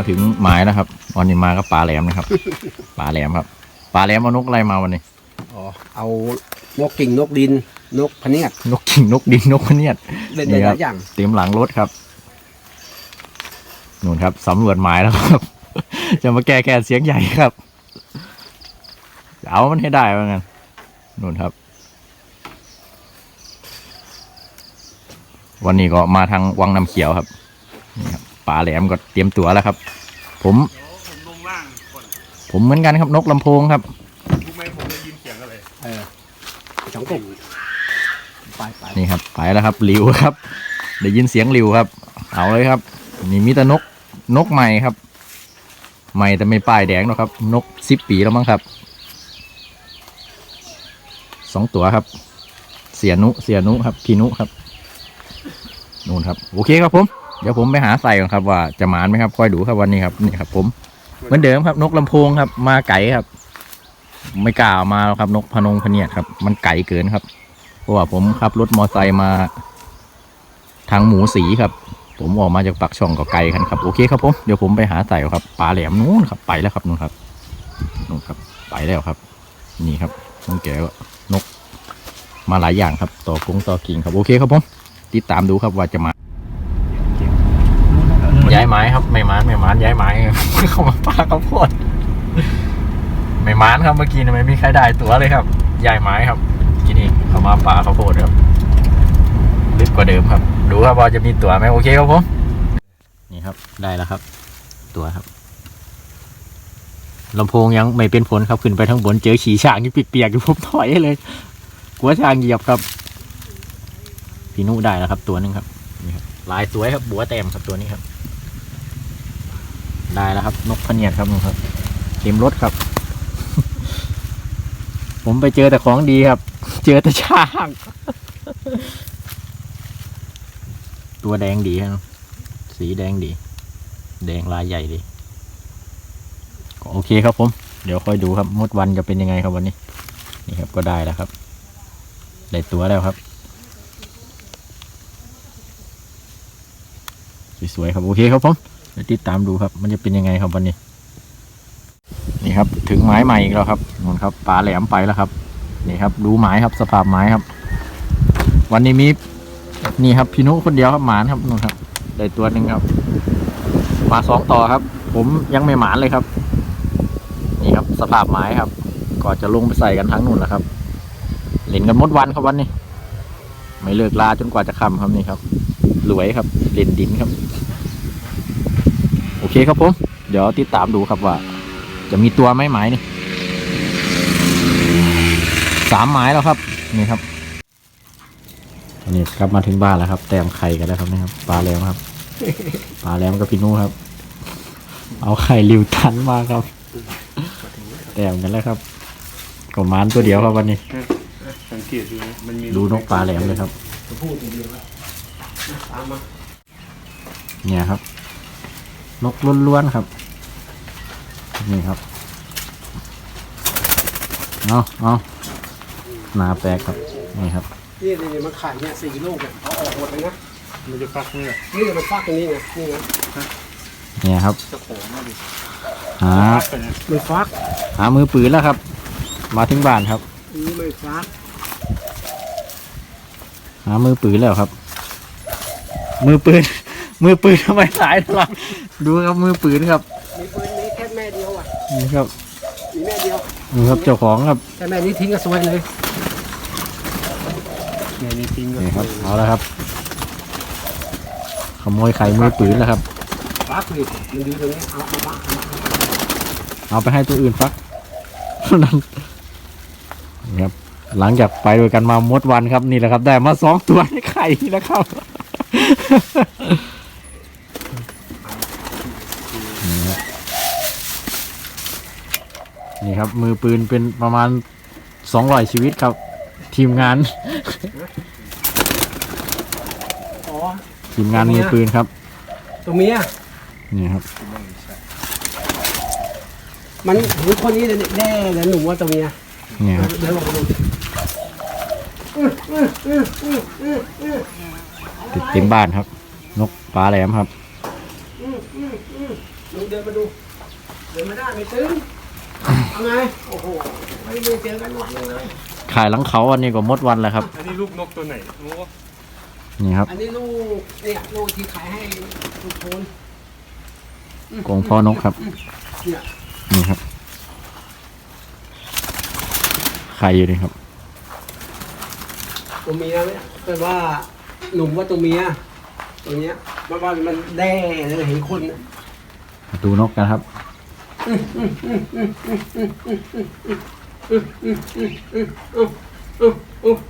มาถึงหมายแล้วครับวันนี้มากับปลาแหลมนะครับ ปลาแหลมครับ ปลาแหลมเอานกอะไรมาวันนี้อ๋อเอานกกิ่งนกดิน นกพะเนียดนกกิ่งนกดินนกพะเนียดเล่นได้นี่หครัลาบยอย่างเต็มหลังรถครับนู่นครับสำรวจหมายแล้วครับ จะมาแก้แค้นเสียงใหญ่ครับเอามันให้ได้ว่างั้นนู่นครับ วันนี้ก็มาทางวังน้ำเขียวครับนี่ครับป่าแหลมก็เตรียมตัวแล้วครับ ผมผมลงล่างก่อนผมเหมือนกันครับนกลำโพงครับรู้ไหมผมได้ยินเสียงอะไรเออสองกลุ่มไปไปนี่ครับไปแล้วครับริวครับ ได้ยินเสียงริวครับ เอาเลยครับ นี่มีแต่นกนกใหม่ครับ ใหม่แต่ไม่ป้ายแดงหรอกครับ นกสิบปีแล้วมั้งครับสองตัวครับ เสียนุเสียนุครับพี่นุครับนู่นครับ โอเคครับผม เดี๋ยวผมไปหาใส่ก่อนครับว่าจะหมานไหมครับคอยดูครับวันนี้ครับนี่ครับ ผมเหมือนเดิมครับ นกลำโพงครับ มาไก่ครับ ไม่กล้าเอามาหรอกครับ นกพนงพเนียดครับ มันไก่เกินครับเพราะว่าผมขับรถมอไซค์มา ทางหมูสีครับ ผมออกมาจากปากช่องก็ไกลกันครับโอเคครับผมเดี๋ยวผมไปหาใส่ครับปลาแหลมนู้นครับ ไปแล้วครับนู้นครับนู้นครับ ไปแล้วครับ นี่ครับน้องแกก็นก มาหลายอย่างครับ ต่อกงต่อกิ่งครับโอเคครับผมติดตามดูครับว่าจะมา ย้ายไม้ครับไม่มานไม่มานย้ายไม้เข้ามาปาข้าวโพดไม่มานครับเมื่อกี้ไม่มีใครได้ตัวเลยครับย้ายไม้ครับที่นี่เข้ามาปาข้าวโพดครับลึกกว่าเดิมครับ ดูครับว่าจะมีตัวไหมโอเคครับผมนี่ครับได้แล้วครับ ตัวครับลำโพงยังไม่เป็นผลครับขึ้นไปทั้งบนเจอขี่ช้างที่เปียกๆอยู่ผมถอยเลยกลัวช้างเหยียบครับพี่นุได้แล้วครับ ตัวหนึงครับนี่ครับลายสวยครับบัวแต้มครับตัวนี้ครับ ได้แล้วครับ นกพะเนียดครับนครับเต็มรถครับ ผมไปเจอแต่ของดีครับ เจอแต่ช้าง ตัวแดงดีครับสีแดงดี แดงลายใหญ่ดีโอเคครับผม เดี๋ยวค่อยดูครับมดวันจะเป็นยังไงครับวันนี้ นี่ครับก็ได้แล้วครับ ได้ตัวแล้วครับ สวยๆครับ โอเคครับผม เดี๋ยวติดตามดูครับ มันจะเป็นยังไงครับวันนี้ นี่ครับ ถึงไม้ใหม่อีกแล้วครับนู่นครับปลาแหลมไปแล้วครับ นี่ครับ ดูไม้ครับ สภาพไม้ครับ วันนี้มีนี่ครับพี่นุคนเดียวครับหมานครับนู่นครับ ได้ตัวหนึ่งครับ มาสองต่อครับ ผมยังไม่หมานเลยครับ นี่ครับ สภาพไม้ครับก็จะลงไปใส่กันทั้งนู่นแหละครับเล่นกันมดวันครับวันนี้ ไม่เลิกลาจนกว่าจะค่ำครับนี่ครับรวยครับเล่นดินครับ เคครับผม เดี๋ยวติดตามดูครับว่า จะมีตัวไหมหมายนี่สามหมายแล้วครับนี่ครับอันนี้กลับมาถึงบ้านแล้วครับ แต้มไข่กันแล้วครับนี่ครับปลาแหลมครับปลาแหลมกับพี่นุครับ เอาไข่ริวทันมาครับ แต้มกันแล้วครับก็มานตัวเดียวครับวันนี้สังเกตดูนะมันมีดูนกปลาแหลมเลยครับพูดอย่างเดียวละตามมาเนี่ยครับ นกล้วนๆครับ นี่ครับ เอาเอาหนาแปลกครับ นี่ครับ นี่นี่มันขายเนี่ยสี่ลูกเนี่ยเอาออกหมดเลยนะ มันจะฟักเนี่ยนี่มันฟากตรงนี้ไงนี่ไงเนี่ยครับจะโผล่มาดิหาฟักไปนะมันฟัก หามือปืนแล้วครับ มาถึงบ้านครับนี่ไม่ฟัก หามือปืนแล้วครับ มือปืน มือปืนทำไมสายตลอ ดดูครับมือปืนครับมีปืนนี้แค่แม่เดียวอะนี่ครับมีแม่เดียวนี่ครับเจ้าของครับแต่แม่นี้ทิ้งก็สวยเลยในนี้ทิ้งก็นี่ครับเอาแล้วครับ ขโมยไข่มือปืนแล้วครับฟักเลยมันอยู่ตรงนี้เอาเอามาเอามาเอามาเอาไปให้ตัวอื่นฟักเท่านั้นนี่ครับ หลังจากไปด้วยกันมามดวันครับนี่แหละครับ ได้มาสองตัวในไข่นี่นะครับ นี่ครับ นี่ครับ มือปืนเป็นประมาณสองร้อยชีวิตครับ ทีมงาน อ๋อ ทีมงานมือปืนครับตัวเมียนี่ครับ มันหูคนนี้แน่เลยหนูว่าตัวเมียนี่ครับเดี๋ยวลองดูติดเต็มบ้านครับ นกปลาแหลมครับนดูเดินมาดู เดินมาได้ไม่ซึ้งเอา ไง โอ้โห ไม่ได้เจอกันหมดเลย ขายหลังเขาอันนี้ก็หมดวันแล้วครับ อันนี้ลูกนกตัวไหนรู้ว่านี่ครับอันนี้ลูกเนี่ยลูกที่ขายให้ลูกโคนกรงพ่อนกครับ เนี่ยนี่ครับไข่อยู่นี่ครับ ตัวเมียเนี่ยแต่ว่าหนุ่มว่าตัวเมียตัวเนี้ยมันว่ามันแด่เลยเห็นคนน่ะดูนกกันครับ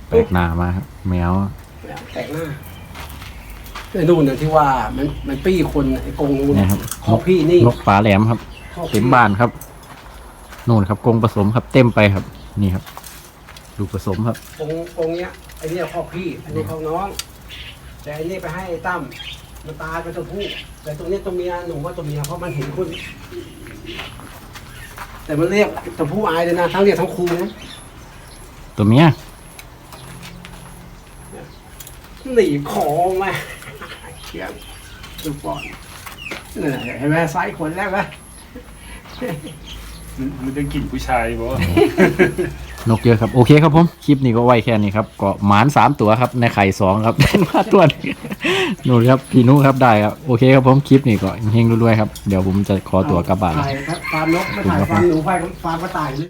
แปลกหน้ามาครับแมวแตกหน้าไอ้นู่นน่ะที่ว่ามันมันปี้คนไอ้กรงนู่นเนี่ยครับขอนกพี่นี่นกป่าแหลมครับ ขอพี่เต็มบ้านครับนู่นครับกรงผสมครับเต็มไปครับ นี่ครับ ดูผสมครับกรงกรงเนี้ยไอ้เนี่ยขอพี่ อันนี้ของน้อง แต่อันนี้ไปให้ไอ้ตั้ม มันตายไปตัวผู้แต่ตัวเนี้ยตัวเมียหนุ่มว่าตัวเมียเพราะมันเห็นคนแต่มันเรียกตัวผู้อายเลยนะทั้งเรียกทั้งครูนะตัวเมียหนีบคอมาเชี่ยงดูก่อนนี่นเห็นไหมไซส์ขนแรกไหมมันมันจะกลิ่นผู้ชายบอกว่า นกเยอะครับ โอเคครับผม คลิปนี้ก็ไว้แค่นี้ครับก็หมานสามตัวครับ ในไข่สองครับเป็นมาตัวหนึงนู่นครับพี่นุครับได้ครับ โอเคครับผมคลิปนี้ก็เฮงๆรวยๆครับ เดี๋ยวผมจะขอตัวกลับบ้านแล้วถ่ายครับฟาร์มนกไม่ถ่ายฟาร์มหนูฟาร์มฟาร์มกระต่าย